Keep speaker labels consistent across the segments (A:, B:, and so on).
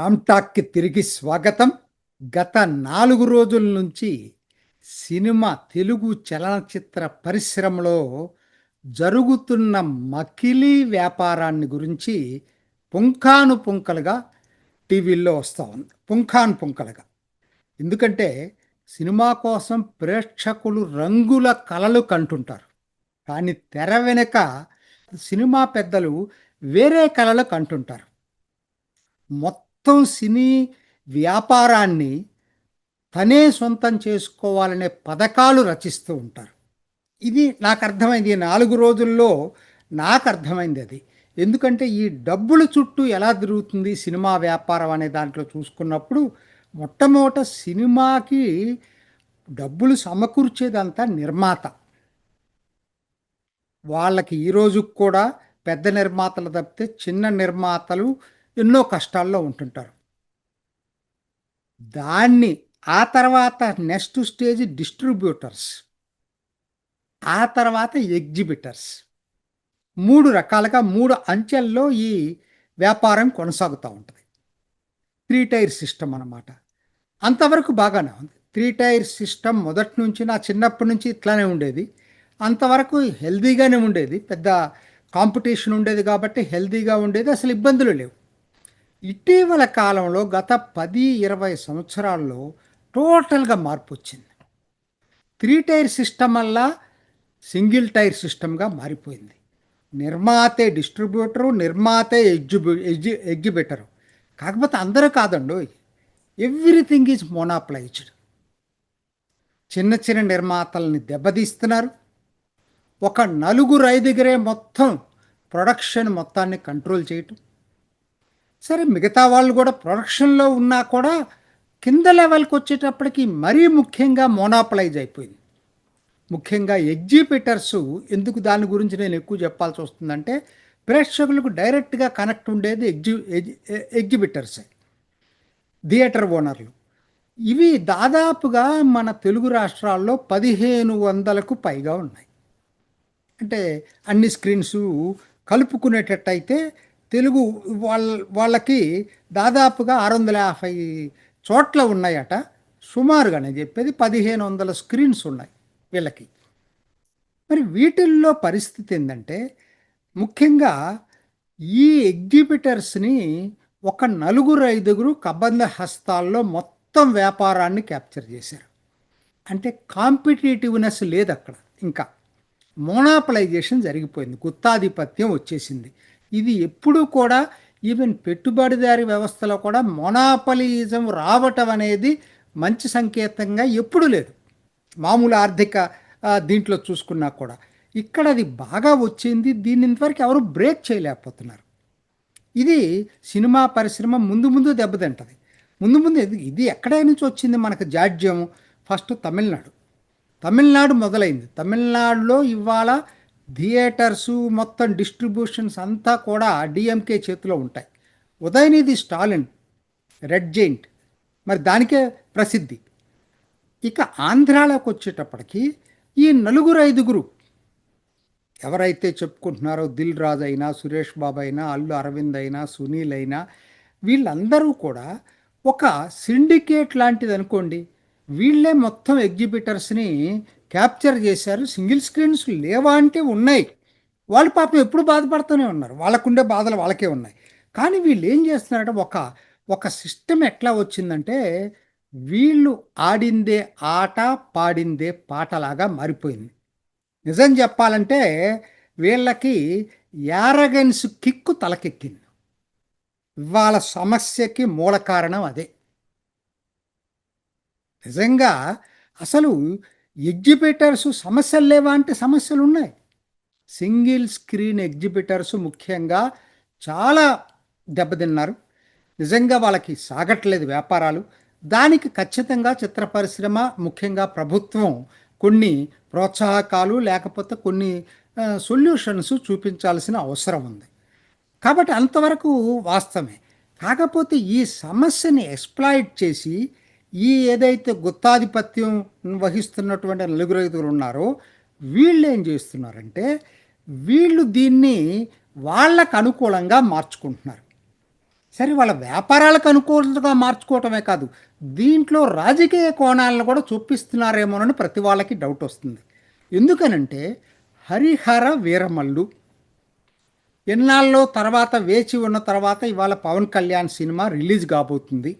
A: రామ్టాక్కి తిరిగి స్వాగతం. గత నాలుగు రోజుల నుంచి సినిమా తెలుగు చలనచిత్ర పరిశ్రమలో జరుగుతున్న మకిలీ వ్యాపారాన్ని గురించి పుంఖాను పుంకలుగా టీవీల్లో వస్తూ ఉంది. పుంఖాను పుంకలుగా ఎందుకంటే సినిమా కోసం ప్రేక్షకులు రంగుల కలలు కంటుంటారు. కానీ తెర వెనుక సినిమా పెద్దలు వేరే కళలు కంటుంటారు. మొత్తం మొత్తం సినీ వ్యాపారాన్ని తనే సొంతం చేసుకోవాలనే పథకాలు రచిస్తూ ఉంటారు. ఇది నాకు అర్థమైంది. నాలుగు రోజుల్లో నాకు అర్థమైంది అది. ఎందుకంటే ఈ డబ్బుల చుట్టూ ఎలా తిరుగుతుంది సినిమా వ్యాపారం అనే దాంట్లో చూసుకున్నప్పుడు మొట్టమొదట సినిమాకి డబ్బులు సమకూర్చేదంతా నిర్మాత. వాళ్ళకి ఈ కూడా పెద్ద నిర్మాతలు తప్పితే చిన్న నిర్మాతలు ఎన్నో కష్టాల్లో ఉంటుంటారు. దాన్ని ఆ తర్వాత నెక్స్ట్ స్టేజ్ డిస్ట్రిబ్యూటర్స్ ఆ తర్వాత ఎగ్జిబిటర్స్ మూడు రకాలుగా మూడు అంచెల్లో ఈ వ్యాపారం కొనసాగుతూ ఉంటుంది. త్రీ టైర్ సిస్టమ్ అన్నమాట. అంతవరకు బాగానే ఉంది. త్రీ టైర్ సిస్టమ్ మొదటి నుంచి నా చిన్నప్పటి నుంచి ఇట్లానే ఉండేది. అంతవరకు హెల్దీగానే ఉండేది. పెద్ద కాంపిటీషన్ ఉండేది కాబట్టి హెల్దీగా ఉండేది. అసలు ఇబ్బందులు లేవు. ఇటీవల కాలంలో గత పది ఇరవై సంవత్సరాల్లో టోటల్గా మార్పు వచ్చింది. త్రీ టైర్ సిస్టమ్ వల్ల సింగిల్ టైర్ సిస్టమ్గా మారిపోయింది. నిర్మాతే డిస్ట్రిబ్యూటరు నిర్మాతే ఎగ్జిబ్యూ ఎగ్జి ఎగ్జిబిటరు కాకపోతే అందరూ కాదండు ఎవ్రీథింగ్ ఈజ్ మోనాప్లైజ్డ్. చిన్న చిన్న నిర్మాతల్ని దెబ్బతీస్తున్నారు. ఒక నలుగురు ఐదుగురే మొత్తం ప్రొడక్షన్ మొత్తాన్ని కంట్రోల్ చేయటం. సరే మిగతా వాళ్ళు కూడా ప్రొడక్షన్లో ఉన్నా కూడా కింద లెవెల్కి వచ్చేటప్పటికి మరీ ముఖ్యంగా మోనాపలైజ్ అయిపోయింది. ముఖ్యంగా ఎగ్జిబిటర్స్ ఎందుకు దాని గురించి నేను ఎక్కువ చెప్పాల్సి వస్తుందంటే ప్రేక్షకులకు డైరెక్ట్గా కనెక్ట్ ఉండేది ఎగ్జి ఎగ్జిబిటర్సే థియేటర్ ఓనర్లు. ఇవి దాదాపుగా మన తెలుగు రాష్ట్రాల్లో పదిహేను వందలకు పైగా ఉన్నాయి. అంటే అన్ని స్క్రీన్స్ కలుపుకునేటట్టయితే తెలుగు వాళ్ళ వాళ్ళకి దాదాపుగా ఆరు వందల యాభై చోట్ల ఉన్నాయట. సుమారుగా నేను చెప్పేది పదిహేను వందల స్క్రీన్స్ ఉన్నాయి వీళ్ళకి. మరి వీటిల్లో పరిస్థితి ఏంటంటే ముఖ్యంగా ఈ ఎగ్జిబిటర్స్ని ఒక నలుగురు ఐదుగురు కబంధ హస్తాల్లో మొత్తం వ్యాపారాన్ని క్యాప్చర్ చేశారు. అంటే కాంపిటేటివ్నెస్ లేదు అక్కడ ఇంకా మోనాపలైజేషన్ జరిగిపోయింది. గుత్తాధిపత్యం వచ్చేసింది. ఇది ఎప్పుడూ కూడా ఈవెన్ పెట్టుబడిదారి వ్యవస్థలో కూడా మొనాపలిజం రావటం అనేది మంచి సంకేతంగా ఎప్పుడూ లేదు. మామూలు ఆర్థిక దీంట్లో చూసుకున్నా కూడా. ఇక్కడ అది బాగా వచ్చింది దీని ఇంతవరకు ఎవరు బ్రేక్ చేయలేకపోతున్నారు. ఇది సినిమా పరిశ్రమ ముందు ముందు దెబ్బతింటుంది. ముందు ముందు ఇది ఎక్కడ నుంచి వచ్చింది మనకు జాడ్యం? ఫస్ట్ తమిళనాడు. తమిళనాడు మొదలైంది. తమిళనాడులో ఇవాళ థియేటర్సు మొత్తం డిస్ట్రిబ్యూషన్స్ అంతా కూడా డిఎంకే చేతిలో ఉంటాయి. ఉదయనిధి స్టాలిన్ రెడ్ జైంట్ మరి దానికే ప్రసిద్ధి. ఇక ఆంధ్రాలోకి వచ్చేటప్పటికి ఈ నలుగురు ఐదుగురు ఎవరైతే చెప్పుకుంటున్నారో దిల్ రాజ్ అయినా సురేష్ బాబు అయినా అల్లు అరవింద్ అయినా సునీల్ అయినా వీళ్ళందరూ కూడా ఒక సిండికేట్ లాంటిది అనుకోండి వీళ్ళే మొత్తం ఎగ్జిబిటర్స్ని క్యాప్చర్ చేశారు సింగిల్ స్క్రీన్స్ లేవా అంటే ఉన్నాయి. వాళ్ళు పాపం ఎప్పుడు బాధపడుతూనే ఉన్నారు. వాళ్ళకుండే బాధలు వాళ్ళకే ఉన్నాయి. కానీ వీళ్ళు ఏం చేస్తున్నారంటే ఒక ఒక సిస్టమ్ ఎట్లా వచ్చిందంటే వీళ్ళు ఆడిందే ఆట పాడిందే పాటలాగా మారిపోయింది. నిజం చెప్పాలంటే వీళ్ళకి యారగన్స్ కిక్కు తలకెక్కింది. వాళ్ళ సమస్యకి మూల కారణం అదే. నిజంగా అసలు ఎగ్జిబిటర్స్ సమస్యలు లేవా అంటే సమస్యలు ఉన్నాయి. సింగిల్ స్క్రీన్ ఎగ్జిబిటర్స్ ముఖ్యంగా చాలా దెబ్బతిన్నారు. నిజంగా వాళ్ళకి సాగట్లేదు వ్యాపారాలు. దానికి ఖచ్చితంగా చిత్ర పరిశ్రమ ముఖ్యంగా ప్రభుత్వం కొన్ని ప్రోత్సాహకాలు లేకపోతే కొన్ని సొల్యూషన్స్ చూపించాల్సిన అవసరం ఉంది. కాబట్టి అంతవరకు వాస్తవమే. కాకపోతే ఈ సమస్యని ఎక్స్ప్లాయిట్ చేసి ఈ ఏదైతే గుత్తాధిపత్యం వహిస్తున్నటువంటి నలుగురు ఐదుగురు ఉన్నారో వీళ్ళు ఏం చేస్తున్నారంటే వీళ్ళు దీన్ని వాళ్ళకు అనుకూలంగా మార్చుకుంటున్నారు. సరే వాళ్ళ వ్యాపారాలకు అనుకూలంగా మార్చుకోవటమే కాదు దీంట్లో రాజకీయ కోణాలను కూడా చూపిస్తున్నారేమోనని ప్రతి వాళ్ళకి డౌట్ వస్తుంది. ఎందుకనంటే హరిహర వీరమల్లు ఎన్నాళ్ళలో తర్వాత వేచి ఉన్న తర్వాత ఇవాళ పవన్ కళ్యాణ్ సినిమా రిలీజ్ కాబోతుంది.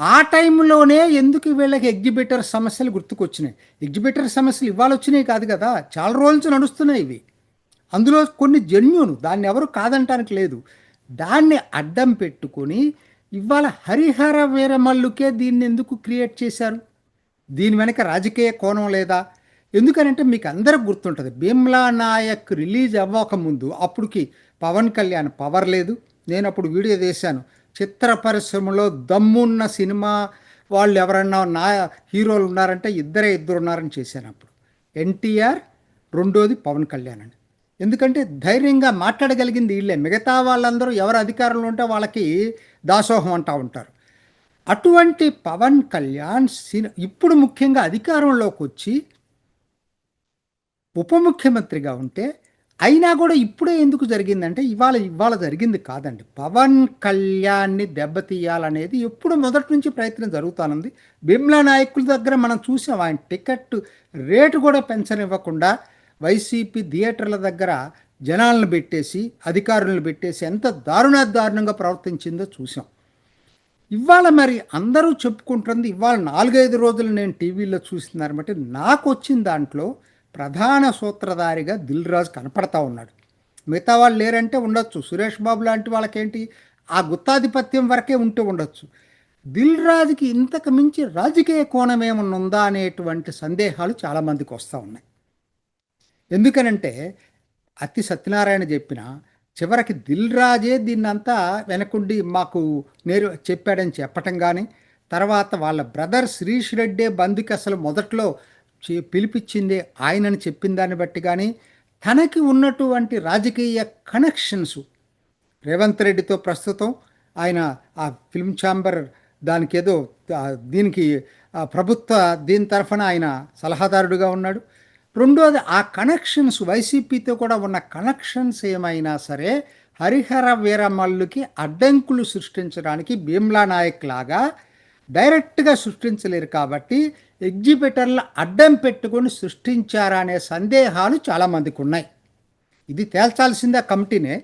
A: ఆ టైంలోనే ఎందుకు వీళ్ళకి ఎగ్జిబిటర్ సమస్యలు గుర్తుకొచ్చినాయి? ఎగ్జిబిటర్ సమస్యలు ఇవాళ వచ్చినాయి కాదు కదా. చాలా రోజుల నుంచి నడుస్తున్నాయి ఇవి. అందులో కొన్ని జెన్యున్ దాన్ని ఎవరు కాదంటానికి లేదు. దాన్ని అడ్డం పెట్టుకొని ఇవాళ హరిహర వీరమల్లుకే దీన్ని ఎందుకు క్రియేట్ చేశారు? దీని వెనక రాజకీయ కోణం లేదా? ఎందుకనంటే మీకు అందరికి గుర్తుంటుంది భీమ్లా నాయక్ రిలీజ్ అవ్వకముందు అప్పుడుకి పవన్ కళ్యాణ్ పవర్ లేదు. నేను అప్పుడు వీడియో చేశాను చిత్ర పరిశ్రమలో దమ్మున్న సినిమా వాళ్ళు ఎవరన్నా నా హీరోలు ఉన్నారంటే ఇద్దరే ఇద్దరు ఉన్నారని చేశాను అప్పుడు. ఎన్టీఆర్ రెండోది పవన్ కళ్యాణ్ అని ఎందుకంటే ధైర్యంగా మాట్లాడగలిగింది వీళ్ళే. మిగతా వాళ్ళందరూ ఎవరు అధికారంలో ఉంటే వాళ్ళకి దాసోహం అంటూ ఉంటారు. అటువంటి పవన్ కళ్యాణ్ సిని ఇప్పుడు ముఖ్యంగా అధికారంలోకి వచ్చి ఉప ముఖ్యమంత్రిగా ఉంటే అయినా కూడా ఇప్పుడే ఎందుకు జరిగిందంటే ఇవాళ ఇవాళ జరిగింది కాదండి. పవన్ కళ్యాణ్ని దెబ్బతీయాలనేది ఎప్పుడు మొదటి నుంచి ప్రయత్నం జరుగుతానుంది. బిమ్లా నాయకుల దగ్గర మనం చూసాం ఆయన టికెట్ రేటు కూడా పెంచనివ్వకుండా వైసీపీ థియేటర్ల దగ్గర జనాలను పెట్టేసి అధికారులను పెట్టేసి ఎంత దారుణ దారుణంగా ప్రవర్తించిందో చూసాం ఇవాళ మరి అందరూ చెప్పుకుంటుంది ఇవాళ నాలుగైదు రోజులు నేను టీవీలో చూస్తున్నారు బట్టి నాకు వచ్చిన దాంట్లో ప్రధాన సూత్రధారిగా దిల్ రాజు కనపడతా ఉన్నాడు. మిగతా వాళ్ళు లేరంటే ఉండొచ్చు. సురేష్ బాబు లాంటి వాళ్ళకేంటి? ఆ గుత్తాధిపత్యం వరకే ఉంటూ ఉండొచ్చు. దిల్ రాజుకి ఇంతకు మించి రాజకీయ కోణం ఏమన్నా ఉందా అనేటువంటి సందేహాలు చాలామందికి వస్తూ ఉన్నాయి. ఎందుకనంటే అతి సత్యనారాయణ చెప్పిన చివరికి దిల్ రాజే దీన్నంతా వెనకుండి మాకు నేరు చెప్పాడని చెప్పటం కానీ తర్వాత వాళ్ళ బ్రదర్ శ్రీష్ రెడ్డే బంధుకి అసలు మొదట్లో పిలిపించిందే ఆయనని చెప్పిన దాన్ని బట్టి కానీ తనకి ఉన్నటువంటి రాజకీయ కనెక్షన్స్ రేవంత్ రెడ్డితో ప్రస్తుతం ఆయన ఆ ఫిల్మ్ ఛాంబర్ దానికి ఏదో దీనికి ప్రభుత్వ దీని తరఫున ఆయన సలహాదారుడుగా ఉన్నాడు. రెండోది ఆ కనెక్షన్స్ వైసీపీతో కూడా ఉన్న కనెక్షన్స్ ఏమైనా సరే హరిహర వీరమల్లుకి అడ్డంకులు సృష్టించడానికి భీమ్లా నాయక్ లాగా డైరెక్ట్గా సృష్టించలేరు కాబట్టి ఎగ్జిబిటర్లు అడ్డం పెట్టుకొని సృష్టించారా అనే సందేహాలు చాలామందికి ఉన్నాయి. ఇది తేల్చాల్సిందే కమిటీనే.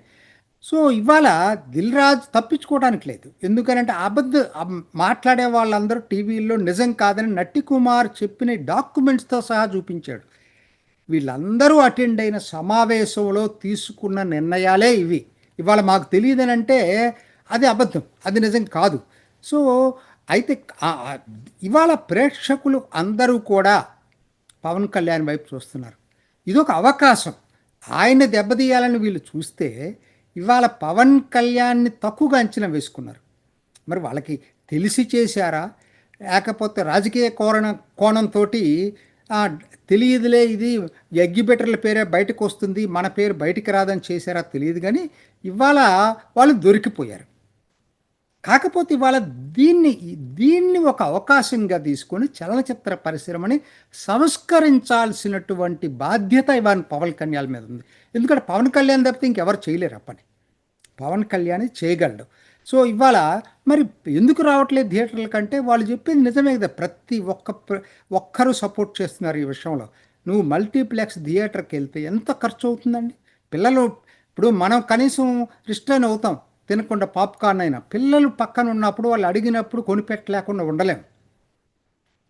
A: సో ఇవాళ దిల్ రాజ్ తప్పించుకోవడానికి లేదు. ఎందుకనంటే అబద్ధ మాట్లాడే వాళ్ళందరూ టీవీల్లో నిజం కాదని నట్టి కుమార్ చెప్పిన డాక్యుమెంట్స్తో సహా చూపించాడు. వీళ్ళందరూ అటెండ్ అయిన సమావేశంలో తీసుకున్న నిర్ణయాలే ఇవి. ఇవాళ మాకు తెలియదనంటే అది అబద్ధం అది నిజం కాదు. సో అయితే ఇవాళ ప్రేక్షకులు అందరూ కూడా పవన్ కళ్యాణ్ వైపు చూస్తున్నారు. ఇదొక అవకాశం. ఆయన దెబ్బతీయాలని వీళ్ళు చూస్తే ఇవాళ పవన్ కళ్యాణ్ని తక్కువగా అంచనా వేసుకున్నారు. మరి వాళ్ళకి తెలిసి చేశారా? లేకపోతే రాజకీయ కోరణ కోణంతో తెలియదులే ఇది ఎగ్గిబెటర్ల పేరే బయటకు వస్తుంది మన పేరు బయటికి రాదని చేశారా తెలియదు కానీ ఇవాళ వాళ్ళు దొరికిపోయారు. కాకపోతే ఇవాళ దీన్ని దీన్ని ఒక అవకాశంగా తీసుకొని చలనచిత్ర పరిశ్రమని సంస్కరించాల్సినటువంటి బాధ్యత ఇవాళ పవన్ కళ్యాణ్ మీద ఉంది. ఎందుకంటే పవన్ కళ్యాణ్ తప్పితే ఇంకెవరు చేయలేరు పని. పవన్ కళ్యాణ్ చేయగలడు. సో ఇవాళ మరి ఎందుకు రావట్లేదు థియేటర్ల కంటే వాళ్ళు చెప్పేది నిజమే కదా ప్రతి ఒక్క ఒక్కరూ సపోర్ట్ చేస్తున్నారు ఈ విషయంలో. నువ్వు మల్టీప్లెక్స్ థియేటర్కి వెళ్తే ఎంత ఖర్చు అవుతుందండి? పిల్లలు ఇప్పుడు మనం కనీసం రిస్టర్న్ అవుతాం. తినకుండా పాప్కార్న్ అయినా. పిల్లలు పక్కన ఉన్నప్పుడు వాళ్ళు అడిగినప్పుడు కొనిపెట్టలేకుండా ఉండలేము.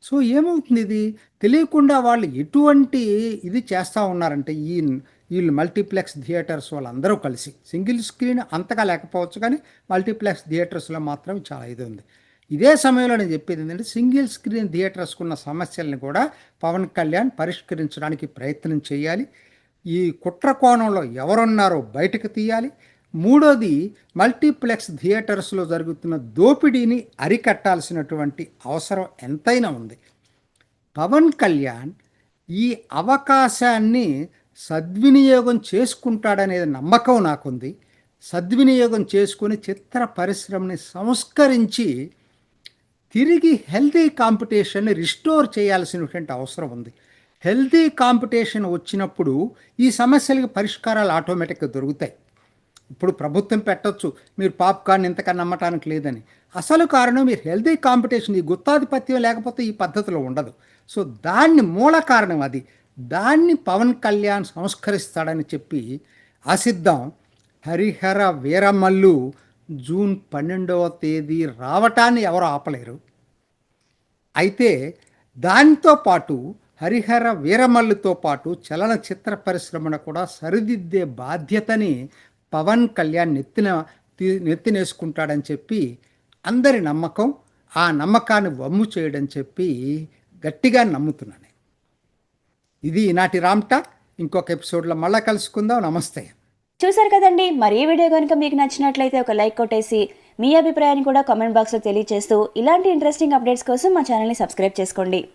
A: సో ఏమవుతుంది ఇది? తెలియకుండా వాళ్ళు ఎటువంటి ఇది చేస్తూ ఉన్నారంటే ఈ వీళ్ళు మల్టీప్లెక్స్ థియేటర్స్ వాళ్ళందరూ కలిసి సింగిల్ స్క్రీన్ అంతగా లేకపోవచ్చు కానీ మల్టీప్లెక్స్ థియేటర్స్లో మాత్రం చాలా ఇది ఉంది. ఇదే సమయంలో నేను చెప్పేది ఏంటంటే సింగిల్ స్క్రీన్ థియేటర్స్కున్న సమస్యల్ని కూడా పవన్ కళ్యాణ్ పరిష్కరించడానికి ప్రయత్నం చేయాలి. ఈ కుట్ర కోణంలో ఎవరున్నారో బయటకు తీయాలి. మూడోది మల్టీప్లెక్స్ థియేటర్స్లో జరుగుతున్న దోపిడీని అరికట్టాల్సినటువంటి అవసరం ఎంతైనా ఉంది. పవన్ కళ్యాణ్ ఈ అవకాశాన్ని సద్వినియోగం చేసుకుంటాడనేది నమ్మకం నాకుంది. సద్వినియోగం చేసుకుని చిత్ర పరిశ్రమని సంస్కరించి తిరిగి హెల్తీ కాంపిటీషన్ని రిస్టోర్ చేయాల్సినటువంటి అవసరం ఉంది. హెల్తీ కాంపిటీషన్ వచ్చినప్పుడు ఈ సమస్యలకి పరిష్కారాలు ఆటోమేటిక్గా దొరుకుతాయి. ఇప్పుడు ప్రభుత్వం పెట్టొచ్చు. మీరు పాప్కార్న్ ఇంతకన్నా నమ్మటానికి లేదని. అసలు కారణం మీరు హెల్దీ కాంపిటీషన్ ఈ గుత్తాధిపత్యం లేకపోతే ఈ పద్ధతిలో ఉండదు. సో దాన్ని మూల కారణం అది. దాన్ని పవన్ కళ్యాణ్ సంస్కరిస్తాడని చెప్పి ఆశిద్దాం. హరిహర వీరమల్లు జూన్ పన్నెండవ తేదీ రావటాన్ని ఎవరు ఆపలేరు. అయితే దానితో పాటు హరిహర వీరమల్లుతో పాటు చలనచిత్ర పరిశ్రమను కూడా సరిదిద్దే బాధ్యతని పవన్ కళ్యాణ్ నెత్తిన నెత్తినేసుకుంటాడని చెప్పి అందరి నమ్మకం ఆ నమ్మకాన్ని వమ్ము చేయడం చెప్పి గట్టిగా నమ్ముతున్నాను ఇది ఈనాటి రామ్టా ఇంకొక ఎపిసోడ్లో మళ్ళీ కలుసుకుందాం. నమస్తే.
B: చూసారు కదండి మరి ఈ వీడియో కనుక మీకు నచ్చినట్లయితే ఒక లైక్ కొట్టేసి మీ అభిప్రాయాన్ని కూడా కామెంట్ బాక్స్లో తెలియజేస్తూ ఇలాంటి ఇంట్రెస్టింగ్ అప్డేట్స్ కోసం మా ఛానల్ని సబ్స్క్రైబ్ చేసుకోండి.